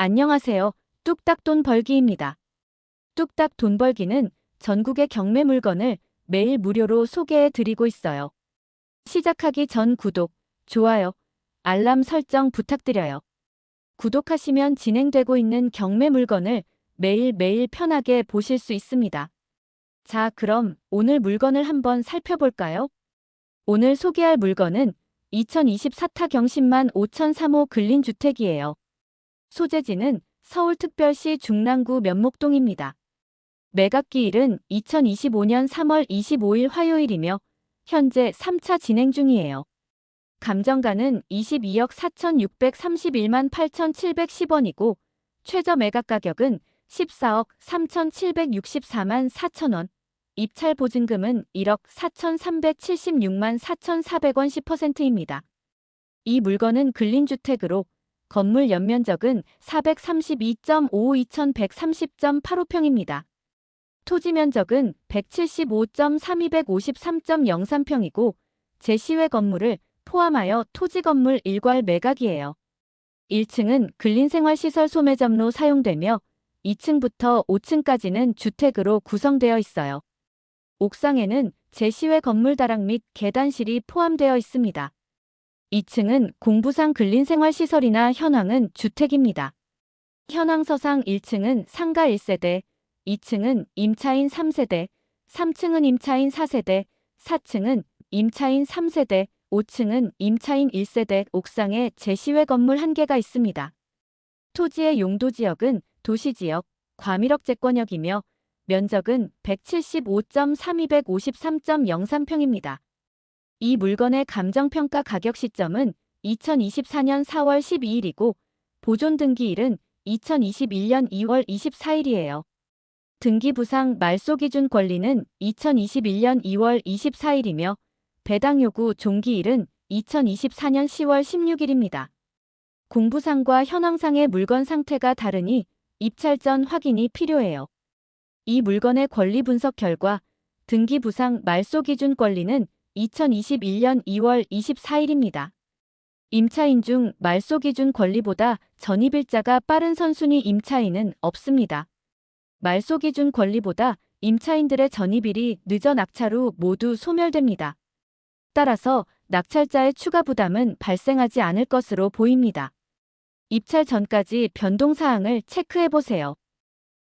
안녕하세요. 뚝딱 돈 벌기입니다. 뚝딱 돈 벌기는 전국의 경매 물건을 매일 무료로 소개해 드리고 있어요. 시작하기 전 구독, 좋아요, 알람 설정 부탁드려요. 구독하시면 진행되고 있는 경매 물건을 매일매일 편하게 보실 수 있습니다. 자, 그럼 오늘 물건을 한번 살펴볼까요? 오늘 소개할 물건은 2024타 경신만 5003호 근린주택이에요. 소재지는 서울특별시 중랑구 면목동입니다. 매각기일은 2025년 3월 25일 화요일이며 현재 3차 진행 중이에요. 감정가는 22억 4,631만 8,710원이고 최저 매각 가격은 14억 3,764만 4천원, 입찰 보증금은 1억 4,376만 4,400원 10%입니다. 이 물건은 근린주택으로 건물 연면적은 432.52130.85평입니다. 토지 면적은 175.3253.03평이고 제시외 건물을 포함하여 토지 건물 일괄 매각이에요. 1층은 근린생활시설 소매점로 사용되며 2층부터 5층까지는 주택으로 구성되어 있어요. 옥상에는 제시외 건물 다락 및 계단실이 포함되어 있습니다. 2층은 공부상 근린생활시설이나 현황은 주택입니다. 현황서상 1층은 상가 1세대, 2층은 임차인 3세대, 3층은 임차인 4세대, 4층은 임차인 3세대, 5층은 임차인 1세대 옥상에 제시외 건물 1개가 있습니다. 토지의 용도 지역은 도시지역, 과밀억제권역이며 면적은 175.3253.03평입니다. 이 물건의 감정평가 가격 시점은 2024년 4월 12일이고 보존 등기일은 2021년 2월 24일이에요. 등기 부상 말소 기준 권리는 2021년 2월 24일이며 배당 요구 종기일은 2024년 10월 16일입니다. 공부상과 현황상의 물건 상태가 다르니 입찰 전 확인이 필요해요. 이 물건의 권리 분석 결과 등기 부상 말소 기준 권리는 2021년 2월 24일입니다. 임차인 중 말소 기준 권리보다 전입일자가 빠른 선순위 임차인은 없습니다. 말소 기준 권리보다 임차인들의 전입일이 늦어 낙찰 후 모두 소멸됩니다. 따라서 낙찰자의 추가 부담은 발생하지 않을 것으로 보입니다. 입찰 전까지 변동사항을 체크해보세요.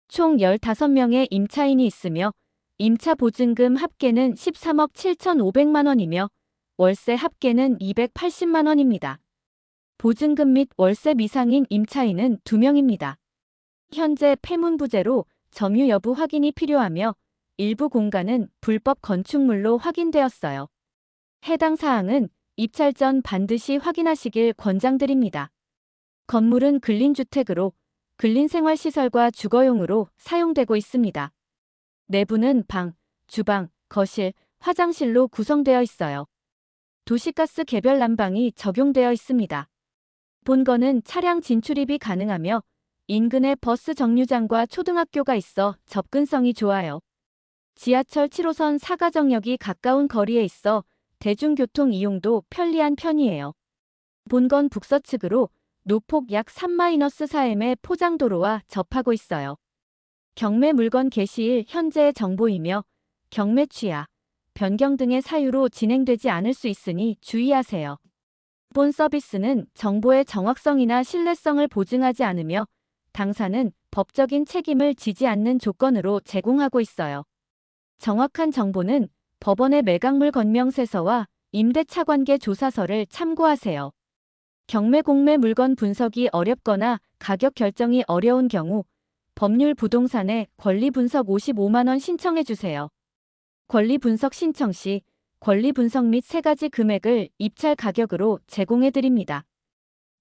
총 15명의 임차인이 있으며 임차 보증금 합계는 13억 7,500만 원이며 월세 합계는 280만 원입니다. 보증금 및 월세 미상인 임차인은 2명입니다. 현재 폐문부재로 점유 여부 확인이 필요하며 일부 공간은 불법 건축물로 확인되었어요. 해당 사항은 입찰 전 반드시 확인하시길 권장드립니다. 건물은 근린주택으로 근린생활시설과 주거용으로 사용되고 있습니다. 내부는 방, 주방, 거실, 화장실로 구성되어 있어요. 도시가스 개별 난방이 적용되어 있습니다. 본건은 차량 진출입이 가능하며 인근에 버스 정류장과 초등학교가 있어 접근성이 좋아요. 지하철 7호선 사가정역이 가까운 거리에 있어 대중교통 이용도 편리한 편이에요. 본건 북서측으로 노폭 약 3-4m의 포장도로와 접하고 있어요. 경매 물건 개시일 현재의 정보이며 경매 취하, 변경 등의 사유로 진행되지 않을 수 있으니 주의하세요. 본 서비스는 정보의 정확성이나 신뢰성을 보증하지 않으며 당사는 법적인 책임을 지지 않는 조건으로 제공하고 있어요. 정확한 정보는 법원의 매각물 건명세서와 임대차 관계 조사서를 참고하세요. 경매 공매 물건 분석이 어렵거나 가격 결정이 어려운 경우 법률 부동산에 권리 분석 55만원 신청해 주세요. 권리 분석 신청 시 권리 분석 및 세 가지 금액을 입찰 가격으로 제공해 드립니다.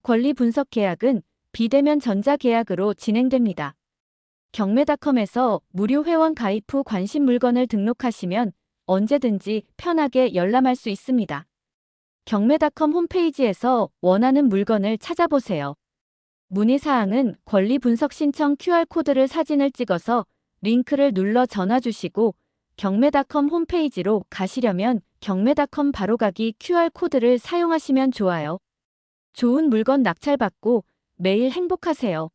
권리 분석 계약은 비대면 전자 계약으로 진행됩니다. 경매닷컴에서 무료 회원 가입 후 관심 물건을 등록하시면 언제든지 편하게 열람할 수 있습니다. 경매닷컴 홈페이지에서 원하는 물건을 찾아보세요. 문의사항은 권리 분석 신청 QR코드를 사진을 찍어서 링크를 눌러 전화 주시고 경매닷컴 홈페이지로 가시려면 경매닷컴 바로가기 QR코드를 사용하시면 좋아요. 좋은 물건 낙찰받고 매일 행복하세요.